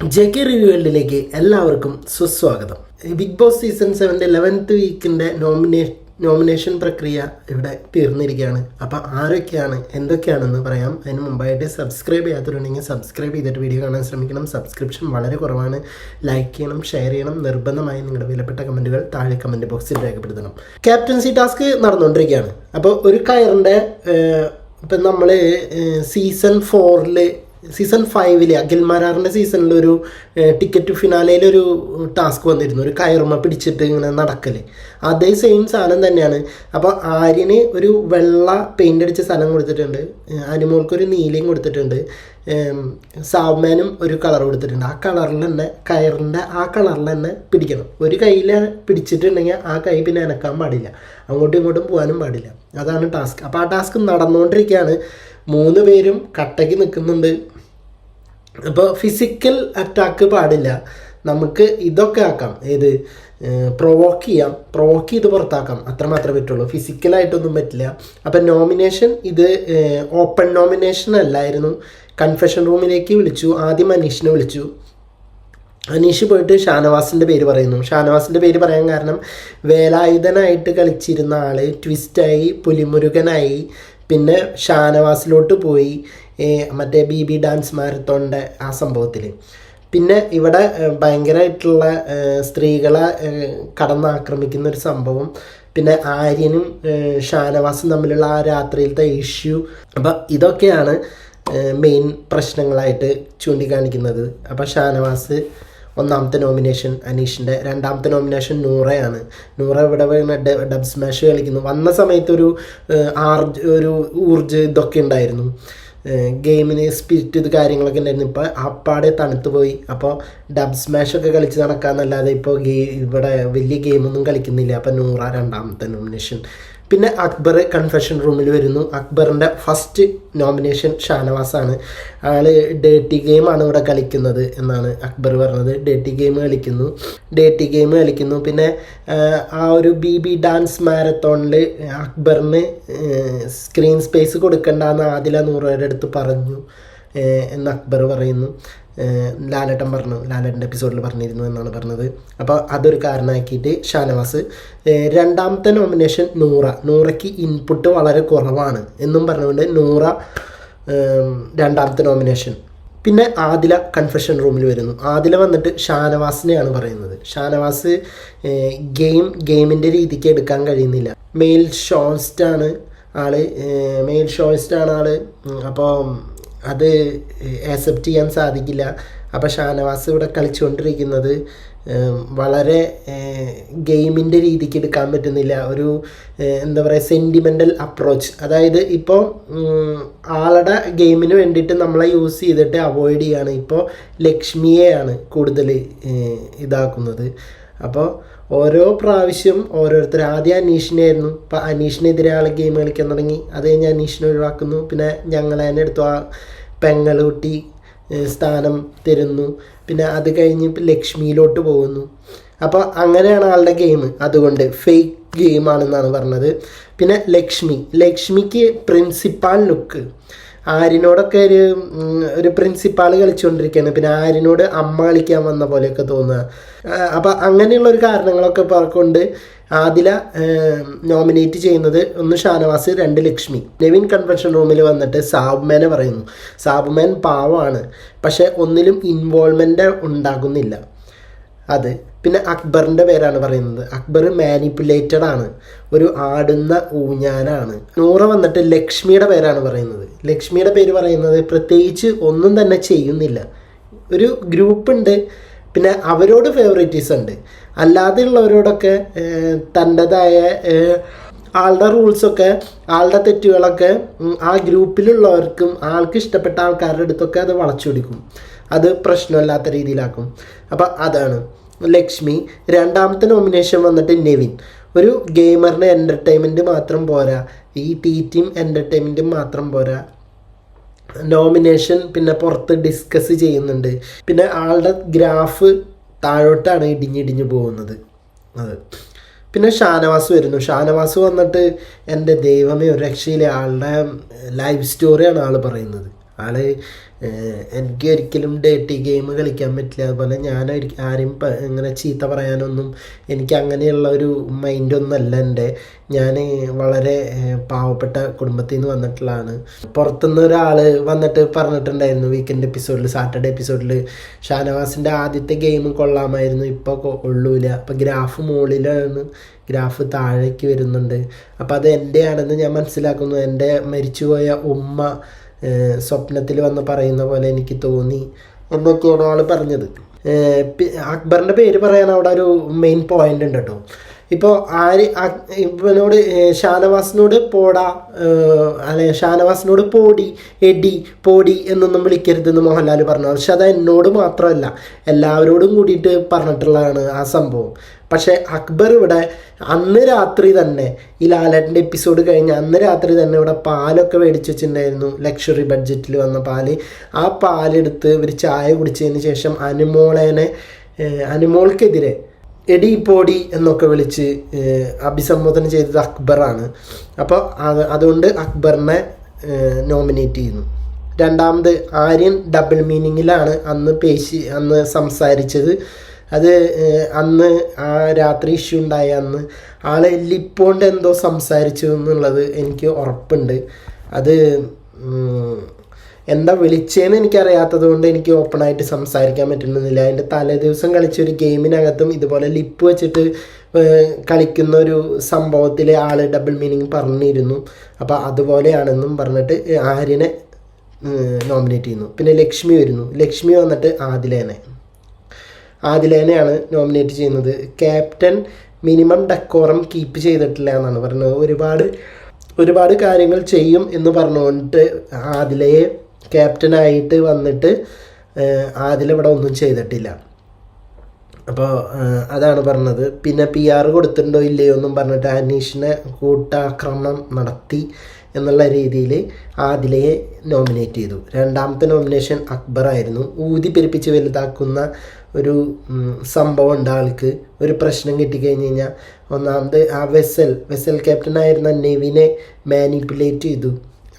J K review വേൾഡിലേക്ക് എല്ലാവർക്കും സുസ്വാഗതം. ബിഗ് ബോസ് സീസൺ സെവന്റെ ലെവൻത്ത് വീക്കിന്റെ നോമിനേ നോമിനേഷൻ പ്രക്രിയ ഇവിടെ തീർന്നിരിക്കുകയാണ്. അപ്പോൾ ആരൊക്കെയാണ് എന്തൊക്കെയാണെന്ന് പറയാം. അതിന് മുമ്പായിട്ട് സബ്സ്ക്രൈബ് ചെയ്യാത്തവരുണ്ടെങ്കിൽ സബ്സ്ക്രൈബ് ചെയ്തിട്ട് വീഡിയോ കാണാൻ ശ്രമിക്കണം. സബ്സ്ക്രിപ്ഷൻ വളരെ കുറവാണ്. ലൈക്ക് ചെയ്യണം ഷെയർ ചെയ്യണം. നിർബന്ധമായും നിങ്ങളുടെ വിലപ്പെട്ട കമന്റുകൾ താഴെ കമന്റ് ബോക്സിൽ രേഖപ്പെടുത്തണം. ക്യാപ്റ്റൻസി ടാസ്ക് നടന്നുകൊണ്ടിരിക്കുകയാണ്. അപ്പോൾ ഒരു കയറിന്റെ ഇപ്പം നമ്മൾ സീസൺ ഫോറിൽ സീസൺ ഫൈവിൽ അഖിൽ മാരാറിന്റെ സീസണിൽ ഒരു ടിക്കറ്റ് ഫിനാലയിൽ ഒരു ടാസ്ക് വന്നിരുന്നു. ഒരു കയറുമ പിടിച്ചിട്ട് ഇങ്ങനെ നടക്കൽ. അതേ സെയിം സാധനം തന്നെയാണ്. അപ്പോൾ ആര്യന് ഒരു വെള്ള പെയിന്റ് അടിച്ച സ്ഥലം കൊടുത്തിട്ടുണ്ട്. അനുമോൾക്ക് ഒരു നീലയും കൊടുത്തിട്ടുണ്ട്. സാവ്മാനും ഒരു കളർ കൊടുത്തിട്ടുണ്ട്. ആ കളറിൽ തന്നെ കയറിന്റെ ആ കളറിൽ തന്നെ പിടിക്കണം. ഒരു കയ്യിൽ പിടിച്ചിട്ടുണ്ടെങ്കിൽ ആ കൈ പിന്നെ അനക്കാൻ പാടില്ല. അങ്ങോട്ടും ഇങ്ങോട്ടും പോകാനും പാടില്ല. അതാണ് ടാസ്ക് അപ്പോൾ ആ ടാസ്ക് നടന്നുകൊണ്ടിരിക്കുകയാണ്. മൂന്ന് പേരും കട്ടയ്ക്ക് നിൽക്കുന്നുണ്ട്. അപ്പോൾ ഫിസിക്കൽ അറ്റാക്ക് പാടില്ല. നമുക്ക് ഇതൊക്കെ ആക്കാം. ഏത്? പ്രൊവോക്ക് ചെയ്യാം. പ്രൊവോക്ക് ചെയ്ത് പുറത്താക്കാം. അത്ര മാത്രമേ പറ്റുള്ളൂ. ഫിസിക്കലായിട്ടൊന്നും പറ്റില്ല. അപ്പം നോമിനേഷൻ ഇത് ഓപ്പൺ നോമിനേഷൻ അല്ലായിരുന്നു. കൺഫെഷൻ റൂമിലേക്ക് വിളിച്ചു. ആദ്യം അനീഷിനെ വിളിച്ചു. അനീഷ് പോയിട്ട് ഷാനവാസിന്റെ പേര് പറയുന്നു. ഷാനവാസിന്റെ പേര് പറയാൻ കാരണം വേലായുധനായിട്ട് കളിച്ചിരുന്ന ആൾ ട്വിസ്റ്റായി പുലിമുരുകനായി. പിന്നെ ഷാനവാസിലോട്ട് പോയി മറ്റേ ബി ബി ഡാൻസ് മാരത്തോണിന്റെ ആ സംഭവത്തിൽ പിന്നെ ഇവിടെ ഭയങ്കരമായിട്ടുള്ള സ്ത്രീകളെ കടന്നാക്രമിക്കുന്ന ഒരു സംഭവം. പിന്നെ ആര്യനും ഷാനവാസും തമ്മിലുള്ള ആ രാത്രിയിലത്തെ ഇഷ്യൂ അപ്പം ഇതൊക്കെയാണ് മെയിൻ പ്രശ്നങ്ങളായിട്ട് ചൂണ്ടിക്കാണിക്കുന്നത്. അപ്പോൾ ഷാനവാസ് ഒന്നാമത്തെ നോമിനേഷൻ അനീഷിന്റെ രണ്ടാമത്തെ നോമിനേഷൻ നൂറയാണ്. നൂറ ഇവിടെ ഡബ് സ്മാഷ് കളിക്കുന്നു. വന്ന സമയത്തൊരു ആർജ് ഒരു ഊർജ് ഇതൊക്കെ ഉണ്ടായിരുന്നു. ഗെയിമിന് സ്പിരിറ്റ് ഇത് കാര്യങ്ങളൊക്കെ ഉണ്ടായിരുന്നു. ഇപ്പോൾ അപ്പാടെ തണുത്ത് പോയി. അപ്പോൾ ഡബ് സ്മാഷ് ഒക്കെ കളിച്ച് നടക്കാന്നല്ലാതെ ഇപ്പോൾ ഗെയിം ഇവിടെ വലിയ ഗെയിമൊന്നും കളിക്കുന്നില്ല. അപ്പോൾ നൂറ രണ്ടാമത്തെ നോമിനേഷൻ പിന്നെ അക്ബർ കൺഫെഷൻ റൂമിൽ വരുന്നു. അക്ബറിന്റെ ഫസ്റ്റ് നോമിനേഷൻ ഷാനവാസാണ്. അയാൾ ഡേറ്റി ഗെയിമാണ് ഇവിടെ കളിക്കുന്നത് എന്നാണ് അക്ബർ പറഞ്ഞത്. ഡേറ്റി ഗെയിം കളിക്കുന്നു. ഡേറ്റി ഗെയിം കളിക്കുന്നു. പിന്നെ ആ ഒരു ബി ബി ഡാൻസ് മാരത്തോണിൽ അക്ബറിന് സ്ക്രീൻ സ്പേസ് കൊടുക്കണ്ടെന്ന് ആദില നൂറുപേരുടെ അടുത്ത് പറഞ്ഞു എന്ന് അക്ബർ പറയുന്നു. ലാലേട്ടൻ പറഞ്ഞു ലാലേട്ടന്റെ എപ്പിസോഡിൽ പറഞ്ഞിരുന്നു എന്നാണ് പറഞ്ഞത്. അപ്പോൾ അതൊരു കാരണമാക്കിയിട്ട് ഷാനവാസ് രണ്ടാമത്തെ നോമിനേഷൻ നൂറ. നൂറയ്ക്ക് ഇൻപുട്ട് വളരെ കുറവാണ് എന്നും പറഞ്ഞുകൊണ്ട് നൂറ രണ്ടാമത്തെ നോമിനേഷൻ പിന്നെ ആദില കൺഫെഷൻ റൂമിൽ വരുന്നു. ആദില വന്നിട്ട് ഷാനവാസിനെയാണ് പറയുന്നത്. ഷാനവാസ് ഗെയിം ഗെയിമിന്റെ രീതിക്ക് എടുക്കാൻ കഴിയുന്നില്ല. മെയിൽ ഷോസ്റ്റാണ് ആൾ മെയിൽ ഷോയിസ്റ്റ് ആണ് ആൾ. അപ്പോൾ അത് ആക്സെപ്റ്റ് ചെയ്യാൻ സാധിക്കില്ല. അപ്പോൾ ഷാനവാസ് ഇവിടെ കളിച്ചുകൊണ്ടിരിക്കുന്നത് വളരെ ഗെയിമിന്റെ രീതിക്ക് എടുക്കാൻ പറ്റുന്നില്ല. ഒരു എന്താ പറയുക സെന്റിമെന്റൽ അപ്രോച്ച് അതായത് ഇപ്പോൾ ആളുടെ ഗെയിമിന് വേണ്ടിയിട്ട് നമ്മളെ യൂസ് ചെയ്തിട്ട് അവോയ്ഡ് ചെയ്യാണ്. ഇപ്പോൾ ലക്ഷ്മിയെയാണ് കൂടുതൽ ഇതാക്കുന്നത്. അപ്പോൾ ഓരോ പ്രാവശ്യം ഓരോരുത്തർ ആദ്യം അനീഷിനായിരുന്നു ഇപ്പം അനീഷിനെതിരെ ആൾ ഗെയിം കളിക്കാൻ തുടങ്ങി. അത് കഴിഞ്ഞ് അനീഷിനെ ഒഴിവാക്കുന്നു. പിന്നെ ഞങ്ങൾ തന്നെ എടുത്തു. ആ പെങ്ങളുട്ടി സ്ഥാനം തരുന്നു. പിന്നെ അത് കഴിഞ്ഞ് ഇപ്പം ലക്ഷ്മിയിലോട്ട് പോകുന്നു. അപ്പോൾ അങ്ങനെയാണ് ആളുടെ ഗെയിം അതുകൊണ്ട് ഫേക്ക് ഗെയിമാണെന്നാണ് പറഞ്ഞത്. പിന്നെ ലക്ഷ്മി. ലക്ഷ്മിക്ക് പ്രിൻസിപ്പാൾ ലുക്ക് ആര്യനോടൊക്കെ ഒരു ഒരു പ്രിൻസിപ്പാൾ കളിച്ചുകൊണ്ടിരിക്കുകയാണ് പിന്നെ ആരിനോട് അമ്മ കളിക്കാൻ വന്ന പോലെയൊക്കെ തോന്നുക. അപ്പം അങ്ങനെയുള്ള ഒരു കാരണങ്ങളൊക്കെ കൊണ്ട് ആദില നോമിനേറ്റ് ചെയ്യുന്നത് ഒന്ന് ഷാനവാസ് രണ്ട് ലക്ഷ്മി. നെവിൻ കൺവെൻഷൻ റൂമിൽ വന്നിട്ട് സാബുമേനെ പറയുന്നു. സാബുമേൻ പാവമാണ്. പക്ഷേ ഒന്നിലും ഇൻവോൾവ്മെന്റ് ഉണ്ടാകുന്നില്ല. അത്. പിന്നെ അക്ബറിന്റെ പേരാണ് പറയുന്നത്. അക്ബർ മാനിപ്പുലേറ്റഡ് ആണ്. ഒരു ആടുന്ന ഊഞ്ഞാനാണ് നൂറ വന്നിട്ട് ലക്ഷ്മിയുടെ പേരാണ് പറയുന്നത്. ലക്ഷ്മിയുടെ പേര് പറയുന്നത് പ്രത്യേകിച്ച് ഒന്നും തന്നെ ചെയ്യുന്നില്ല. ഒരു ഗ്രൂപ്പ് ഉണ്ട്. പിന്നെ അവരോട് ഫേവറേറ്റീസ് ഉണ്ട്. അല്ലാതെയുള്ളവരോടൊക്കെ തന്റെതായ ആളുടെ റൂൾസൊക്കെ ആളുടെ തെറ്റുകളൊക്കെ ആ ഗ്രൂപ്പിലുള്ളവർക്കും ആൾക്ക് ഇഷ്ടപ്പെട്ട ആൾക്കാരുടെ അടുത്തൊക്കെ അത് വളച്ചൊടിക്കും. അത് പ്രശ്നമില്ലാത്ത രീതിയിലാക്കും. അപ്പം അതാണ്. ലക്ഷ്മി രണ്ടാമത്തെ നോമിനേഷൻ വന്നിട്ട് നെവിൻ. ഒരു ഗെയിമറിന് എന്റർടൈൻമെന്റ് മാത്രം പോരാ. ഈ ടി ടീം എന്റർടൈൻമെന്റും മാത്രം പോരാ. നോമിനേഷൻ പിന്നെ പുറത്ത് ഡിസ്കസ് ചെയ്യുന്നുണ്ട്. പിന്നെ ആളുടെ ഗ്രാഫ് താഴോട്ടാണ് ഇടിഞ്ഞിടിഞ്ഞ് പോകുന്നത്. അത്. പിന്നെ ഷാനവാസ് വരുന്നു. ഷാനവാസ് വന്നിട്ട് എന്റെ ദൈവമേ ഒരു രക്ഷയിലെ ആളുടെ ലൈഫ് സ്റ്റോറിയാണ് ആൾ പറയുന്നത്. ആൾ എനിക്ക് ഒരിക്കലും ഡേട്ടി ഗെയിം കളിക്കാൻ പറ്റില്ല. അതുപോലെ ഞാൻ ആരെയും ഇങ്ങനെ ചീത്ത പറയാനൊന്നും എനിക്ക് അങ്ങനെയുള്ള ഒരു മൈൻഡൊന്നല്ല എന്റെ. ഞാൻ വളരെ പാവപ്പെട്ട കുടുംബത്തിൽ നിന്ന് വന്നിട്ടുള്ളതാണ്. പുറത്തുനിന്ന് ഒരാൾ വന്നിട്ട് പറഞ്ഞിട്ടുണ്ടായിരുന്നു വീക്കെൻഡ് എപ്പിസോഡിൽ സാറ്റർഡേ എപ്പിസോഡിൽ ഷാനവാസിന്റെ ആദ്യത്തെ ഗെയിം കൊള്ളാമായിരുന്നു ഇപ്പോൾ ഉള്ളൂല അപ്പോൾ ഗ്രാഫ് മുകളിലാണ് ഗ്രാഫ് താഴേക്ക് വരുന്നുണ്ട്. അപ്പോൾ അത് എന്റെ ആണെന്ന് ഞാൻ മനസ്സിലാക്കുന്നു. എന്റെ മരിച്ചുപോയ ഉമ്മ സ്വപ്നത്തിൽ വന്ന് പറയുന്ന പോലെ എനിക്ക് തോന്നി എന്നൊക്കെയാണ് ആൾ പറഞ്ഞത്. അക്ബറിന്റെ പേര് പറയാൻ അവിടെ ഒരു മെയിൻ പോയിന്റ് ഉണ്ട് കേട്ടോ. ഇപ്പോൾ ആര് ഇവനോട് ഷാനവാസിനോട് പോടാ അല്ലെ ഷാനവാസിനോട് പോടി എടി പോടി എന്നൊന്നും വിളിക്കരുതെന്ന് മോഹൻലാൽ പറഞ്ഞു. പക്ഷെ അത് എന്നോട് മാത്രമല്ല എല്ലാവരോടും കൂടിയിട്ട് പറഞ്ഞിട്ടുള്ളതാണ് ആ സംഭവം. പക്ഷേ അക്ബർ ഇവിടെ അന്ന് രാത്രി തന്നെ ഈ ലാലേട്ടന്റെ എപ്പിസോഡ് കഴിഞ്ഞ് അന്ന് രാത്രി തന്നെ ഇവിടെ പാലൊക്കെ മേടിച്ച് വെച്ചിട്ടുണ്ടായിരുന്നു ലക്ഷറി ബഡ്ജറ്റിൽ വന്ന പാൽ. ആ പാലെടുത്ത് ഇവർ ചായ കുടിച്ചതിന് ശേഷം അനുമോളേനെ അനുമോൾക്കെതിരെ എടി പോടി എന്നൊക്കെ വിളിച്ച് അഭിസംബോധന ചെയ്തത് അക്ബറാണ്. അപ്പോൾ അത് അതുകൊണ്ട് അക്ബറിനെ നോമിനേറ്റ് ചെയ്യുന്നു. രണ്ടാമത് ആര്യൻ ഡബിൾ മീനിങ്ങിലാണ് അന്ന് പേശി അന്ന് സംസാരിച്ചത്. അത് അന്ന് ആ രാത്രി ഇഷ്യൂ ഉണ്ടായ അന്ന് ആളെ ലിപ്പോണ്ട് എന്തോ സംസാരിച്ചു എന്നുള്ളത് എനിക്ക് ഉറപ്പുണ്ട്. അത് എന്താ വിളിച്ചതെന്ന് എനിക്കറിയാത്തത് കൊണ്ട് എനിക്ക് ഓപ്പണായിട്ട് സംസാരിക്കാൻ പറ്റുന്നില്ല. അതിന്റെ തലേ ദിവസം കളിച്ച ഒരു ഗെയിമിനകത്തും ഇതുപോലെ ലിപ്പ് വെച്ചിട്ട് കളിക്കുന്ന ഒരു സംഭവത്തിൽ ആൾ ഡബിൾ മീനിങ് പറഞ്ഞിരുന്നു. അപ്പോൾ അതുപോലെയാണെന്നും പറഞ്ഞിട്ട് ആര്യനെ നോമിനേറ്റ് ചെയ്യുന്നു. പിന്നെ ലക്ഷ്മി വരുന്നു. ലക്ഷ്മി വന്നിട്ട് ആദിലേനെ. ആദിലേനെയാണ് നോമിനേറ്റ് ചെയ്യുന്നത്. ക്യാപ്റ്റൻ മിനിമം ഡെക്കോറം കീപ്പ് ചെയ്തിട്ടില്ല എന്നാണ് പറഞ്ഞത് ഒരുപാട് ഒരുപാട് കാര്യങ്ങൾ ചെയ്യും എന്ന് പറഞ്ഞുകൊണ്ട് ആദിലയെ ക്യാപ്റ്റനായിട്ട് വന്നിട്ട് ആദില ഇവിടെ ഒന്നും ചെയ്തിട്ടില്ല. അപ്പോൾ അതാണ് പറഞ്ഞത്. പിന്നെ പി ആർ കൊടുത്തിട്ടുണ്ടോ ഇല്ലയോ എന്നും പറഞ്ഞിട്ട് അനീഷിനെ കൂട്ടാക്രമണം നടത്തി എന്നുള്ള രീതിയിൽ ആദിലയെ നോമിനേറ്റ് ചെയ്തു. രണ്ടാമത്തെ നോമിനേഷൻ അക്ബർ ആയിരുന്നു. ഊതി പെരുപ്പിച്ച് വലുതാക്കുന്ന ഒരു സംഭവം ഉണ്ട് ആൾക്ക്. ഒരു പ്രശ്നം കിട്ടിക്കഴിഞ്ഞ് കഴിഞ്ഞാൽ ഒന്നാമത് ആ വെസൽ വെസൽ ക്യാപ്റ്റനായിരുന്ന നെവിനെ മാനിപ്പുലേറ്റ് ചെയ്തു.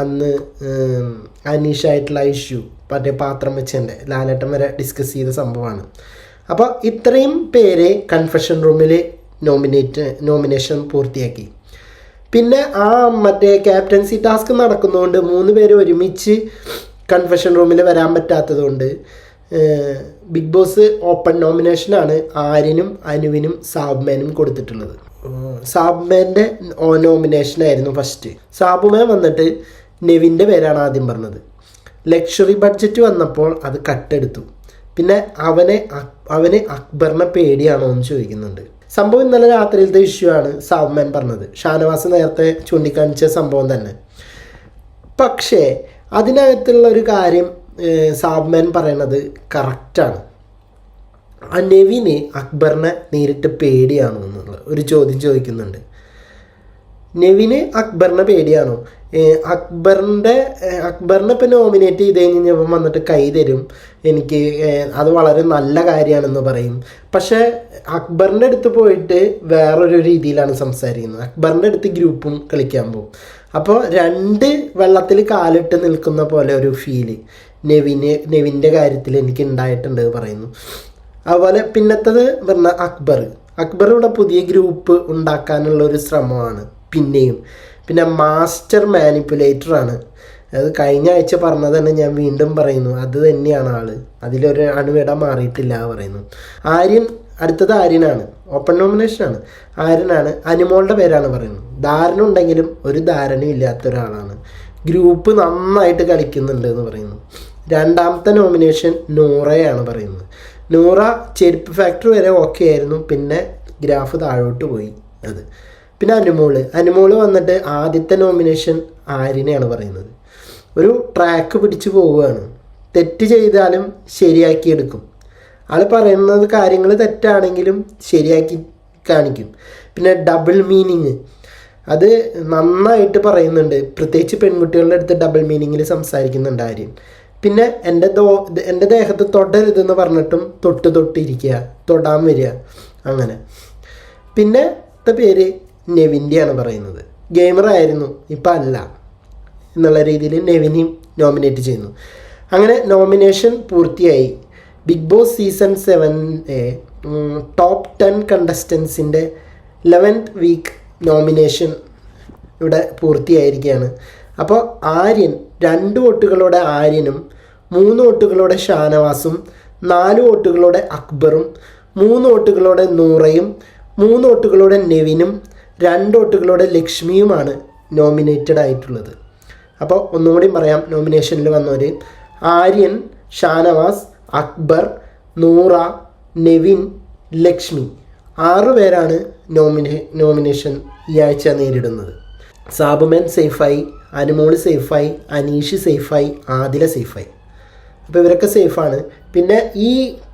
അന്ന് അനീഷായിട്ടുള്ള ഇഷ്യൂ മറ്റേ പാത്രം വെച്ചതിന്റെ ലാലേട്ടൻ വരെ ഡിസ്കസ് ചെയ്ത സംഭവമാണ്. അപ്പോൾ ഇത്രയും പേരെ കൺഫെഷൻ റൂമിൽ നോമിനേറ്റ് നോമിനേഷൻ പൂർത്തിയാക്കി. പിന്നെ ആ മറ്റേ ക്യാപ്റ്റൻസി ടാസ്ക് നടക്കുന്നതുകൊണ്ട് മൂന്ന് പേര് ഒരുമിച്ച് കൺഫെഷൻ റൂമിൽ വരാൻ പറ്റാത്തതുകൊണ്ട് ബിഗ് ബോസ് ഓപ്പൺ നോമിനേഷനാണ് ആര്യനും അനുവിനും സാബ്മാനും കൊടുത്തിട്ടുള്ളത്. സാബ്മാന്റെ നോമിനേഷനായിരുന്നു ഫസ്റ്റ് സാബുമാൻ വന്നിട്ട് നെവിന്റെ പേരാണ് ആദ്യം പറഞ്ഞത്. ലക്ഷറി ബഡ്ജറ്റ് വന്നപ്പോൾ അത് കട്ടെടുത്തു. പിന്നെ അവനെ അവന് അക്ബറിനെ പേടിയാണോ എന്ന് ചോദിക്കുന്നുണ്ട്. സംഭവം ഇന്നലെ രാത്രിയിലത്തെ ഇഷ്യൂ ആണ് സാബ്മാൻ പറഞ്ഞത്. ഷാനവാസ് നേരത്തെ ചൂണ്ടിക്കാണിച്ച സംഭവം തന്നെ. പക്ഷേ അതിനകത്തുള്ള ഒരു കാര്യം സാബ്മാൻ പറയണത് കറക്റ്റാണ് ആ നെവിന് അക്ബറിനെ നേരിട്ട് പേടിയാണോ എന്നുള്ള ഒരു ചോദ്യം ചോദിക്കുന്നുണ്ട്. നെവിന് അക്ബറിനെ പേടിയാണോ? അക്ബറിന്റെ അക്ബറിനെ ഇപ്പം നോമിനേറ്റ് ചെയ്ത് കഴിഞ്ഞ് വന്നിട്ട് കൈ തരും. എനിക്ക് അത് വളരെ നല്ല കാര്യമാണെന്ന് പറയും. പക്ഷേ അക്ബറിന്റെ അടുത്ത് പോയിട്ട് വേറൊരു രീതിയിലാണ് സംസാരിക്കുന്നത്. അക്ബറിന്റെ അടുത്ത് ഗ്രൂപ്പും കളിക്കാൻ പോകും. അപ്പോൾ രണ്ട് വെള്ളത്തിൽ കാലിട്ട് നിൽക്കുന്ന പോലെ ഒരു ഫീൽ നെവിന് നെവിന്റെ കാര്യത്തിൽ എനിക്ക് ഉണ്ടായിട്ടുണ്ട് പറയുന്നു. അതുപോലെ പിന്നത്തത് പറഞ്ഞ അക്ബർ. അക്ബർ ഇവിടെ പുതിയ ഗ്രൂപ്പ് ഉണ്ടാക്കാനുള്ള ഒരു ശ്രമമാണ്. പിന്നെയും പിന്നെ മാസ്റ്റർ മാനിപ്പുലേറ്റർ ആണ്. അത് കഴിഞ്ഞ ആഴ്ച പറഞ്ഞത് തന്നെ ഞാൻ വീണ്ടും പറയുന്നു. അത് തന്നെയാണ് ആൾ. അതിലൊരു അണുവിട മാറിയിട്ടില്ല പറയുന്നു. ആര്യൻ അടുത്തത് ആര്യനാണ്. ഓപ്പൺ നോമിനേഷനാണ് ആര്യനാണ്. അനുമോളുടെ പേരാണ് പറയുന്നത്. ധാരണ ഉണ്ടെങ്കിലും ഒരു ധാരണയും ഇല്ലാത്ത ഒരാളാണ്. ഗ്രൂപ്പ് നന്നായിട്ട് കളിക്കുന്നുണ്ട് എന്ന് പറയുന്നു. രണ്ടാമത്തെ നോമിനേഷൻ നൂറയാണ് പറയുന്നത്. നൂറ ചെരുപ്പ് ഫാക്ടറി വരെ ഓക്കെ ആയിരുന്നു. പിന്നെ ഗ്രാഫ് താഴോട്ട് പോയി അത്. പിന്നെ അനുമോൾ. അനുമോൾ വന്നിട്ട് ആദ്യത്തെ നോമിനേഷൻ ആര്യനെയാണ് പറയുന്നത്. ഒരു ട്രാക്ക് പിടിച്ചു പോവുകയാണ്. തെറ്റ് ചെയ്താലും ശരിയാക്കിയെടുക്കും ആൾ പറയുന്നത് കാര്യങ്ങൾ തെറ്റാണെങ്കിലും ശരിയാക്കി കാണിക്കും. പിന്നെ ഡബിൾ മീനിങ് അത് നന്നായിട്ട് പറയുന്നുണ്ട്. പ്രത്യേകിച്ച് പെൺകുട്ടികളുടെ അടുത്ത് ഡബിൾ മീനിങ്ങിൽ സംസാരിക്കുന്നുണ്ട് ആര്യൻ. പിന്നെ എന്റെ ദോ എന്റെ ദേഹത്ത് തൊടരുതെന്ന് പറഞ്ഞിട്ടും തൊട്ട് തൊട്ടിരിക്കുക തൊടാൻ വരിക അങ്ങനെ. പിന്നെത്തെ പേര് നെവിന്റെയാണ് പറയുന്നത്. ഗെയിമറായിരുന്നു ഇപ്പം അല്ല എന്നുള്ള രീതിയിൽ നെവിനെയും നോമിനേറ്റ് ചെയ്യുന്നു. അങ്ങനെ നോമിനേഷൻ പൂർത്തിയായി. Bigg Boss season seven top ten കണ്ടസ്റ്റൻസിന്റെ eleventh week nomination ഇവിടെ പൂർത്തിയായിരിക്കുകയാണ്. അപ്പോൾ ആര്യൻ രണ്ട് വോട്ടുകളോടെ ആര്യനും മൂന്ന് വോട്ടുകളോടെ ഷാനവാസും നാല് വോട്ടുകളോടെ അക്ബറും മൂന്ന് വോട്ടുകളോടെ നൂറയും മൂന്ന് വോട്ടുകളോടെ നെവിനും രണ്ട് വോട്ടുകളോടെ ലക്ഷ്മിയുമാണ് നോമിനേറ്റഡ് ആയിട്ടുള്ളത്. അപ്പോൾ ഒന്നും കൂടി പറയാം നോമിനേഷനിൽ വന്നവർ ആര്യൻ ഷാനവാസ് അക്ബർ നൂറ നെവിൻ ലക്ഷ്മി ആറ് പേരാണ് നോമിനേ നോമിനേഷൻ ഈ ആഴ്ച നേരിടുന്നത്. സാബുമൻ സേഫായി അനുമോൾ സേഫായി അനീഷ് സേഫായി ആദില സേഫായി. അപ്പോൾ ഇവരൊക്കെ സേഫാണ്. പിന്നെ ഈ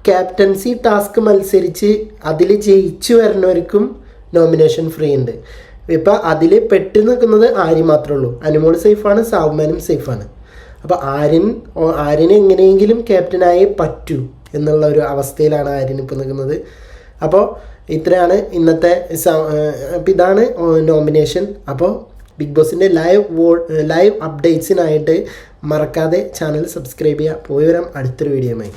ക്യാപ്റ്റൻസി ടാസ്ക് മത്സരിച്ച് അതിൽ ജയിച്ചു വരുന്നവർക്കും നോമിനേഷൻ ഫ്രീ ഉണ്ട്. ഇപ്പം അതിൽ പെട്ട് നിൽക്കുന്നത് ആര്യൻ മാത്രമേ ഉള്ളൂ? അനുമോൾ സേഫാണ് സാവുമാനും സേഫാണ്. അപ്പോൾ ആര്യൻ ആര്യൻ എങ്ങനെയെങ്കിലും ക്യാപ്റ്റനായേ പറ്റൂ എന്നുള്ള ഒരു അവസ്ഥയിലാണ് ആര്യൻ ഇപ്പോൾ നിൽക്കുന്നത്. അപ്പോൾ ഇത്രയാണ് ഇന്നത്തെ ഇതാണ് നോമിനേഷൻ അപ്പോൾ ബിഗ് ബോസിന്റെ ലൈവ് വോ ലൈവ് അപ്ഡേറ്റ്സിനായിട്ട് മറക്കാതെ ചാനൽ സബ്സ്ക്രൈബ് ചെയ്യുക പോയി വരാം. അടുത്തൊരു വീഡിയോയുമായി